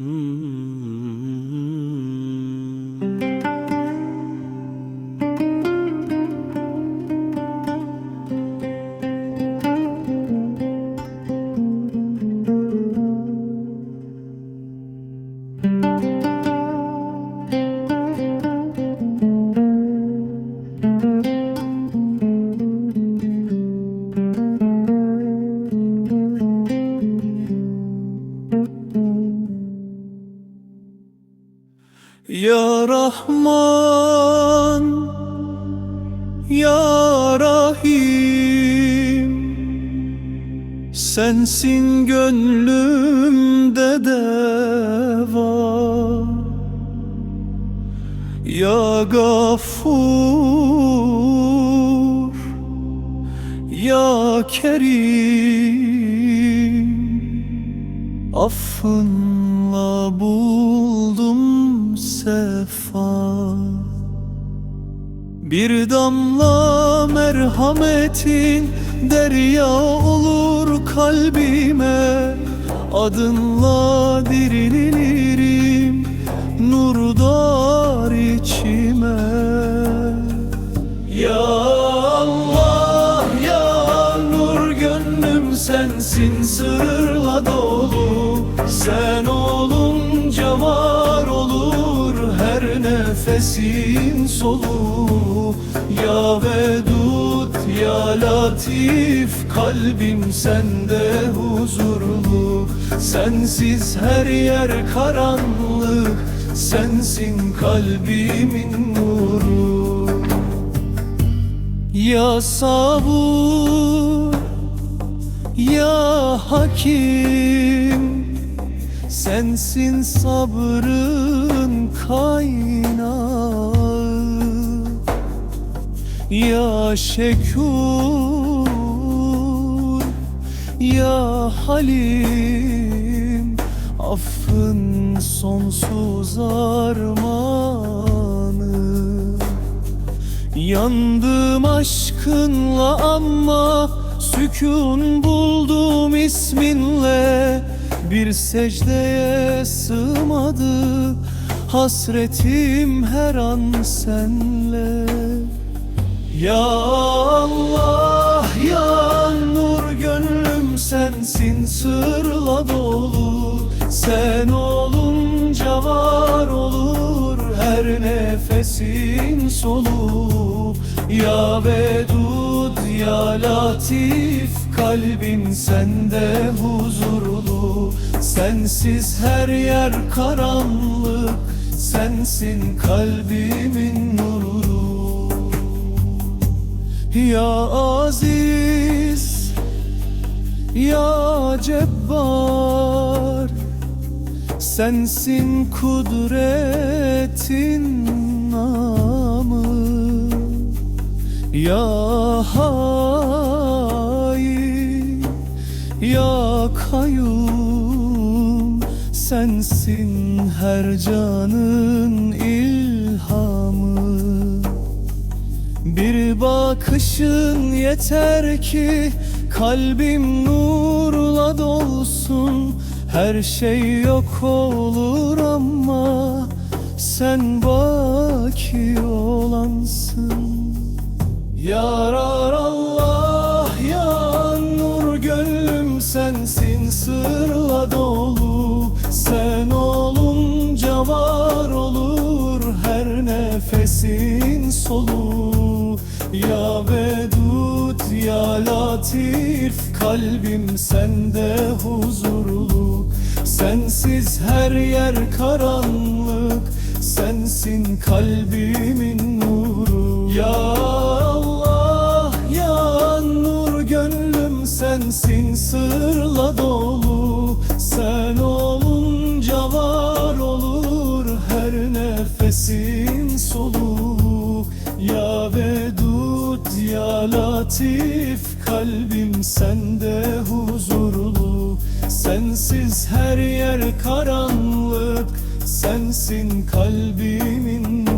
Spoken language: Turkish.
Mm-hmm. Ya Rahman Ya Rahim Sensin gönlümde deva. Ya Gafur Ya Kerim Affınla buldum sefa. Bir damla merhametin derya olur kalbime. Adınla dirilirim nur doğar içime. Ya Allah ya nur gönlüm sensin sırla dolu. Sen nefesin solu. Ya Vedud ya Latif kalbim sende huzurlu. Sensiz her yer karanlık sensin kalbimin nuru. Ya sabur ya hakim Sensin sabrın kaynağı. Ya şekur ya halim Affın sonsuz armağanı. Yandım aşkınla ama Sükun buldum isminle Bir secdeye sığmadı. Hasretim her an senle. Ya Allah ya nur gönlüm sensin sırla dolu. Sen olunca var olur her nefesin solu. Ya Vedud ya Latif kalbim sende huzurlu Sensiz her yer karanlık sensin kalbimin nuru. Ya Aziz Ya Cebbar Sensin kudretin namı. Ya Hay Ya Kayyum Sensin her canın ilhamı. Bir bakışın yeter ki kalbim nurla dolsun. Her şey yok olur ama sen baki olansın. Allah solu Ya Vedud ya Latif kalbim sende huzurlu. Sensiz her yer karanlık sensin kalbimin nuru. Ya Allah ya nur gönlüm sensin sırla dolu. Sen olunca var olur her nefesin Latif kalbim sende huzurlu. Sensiz her yer karanlık sensin kalbimin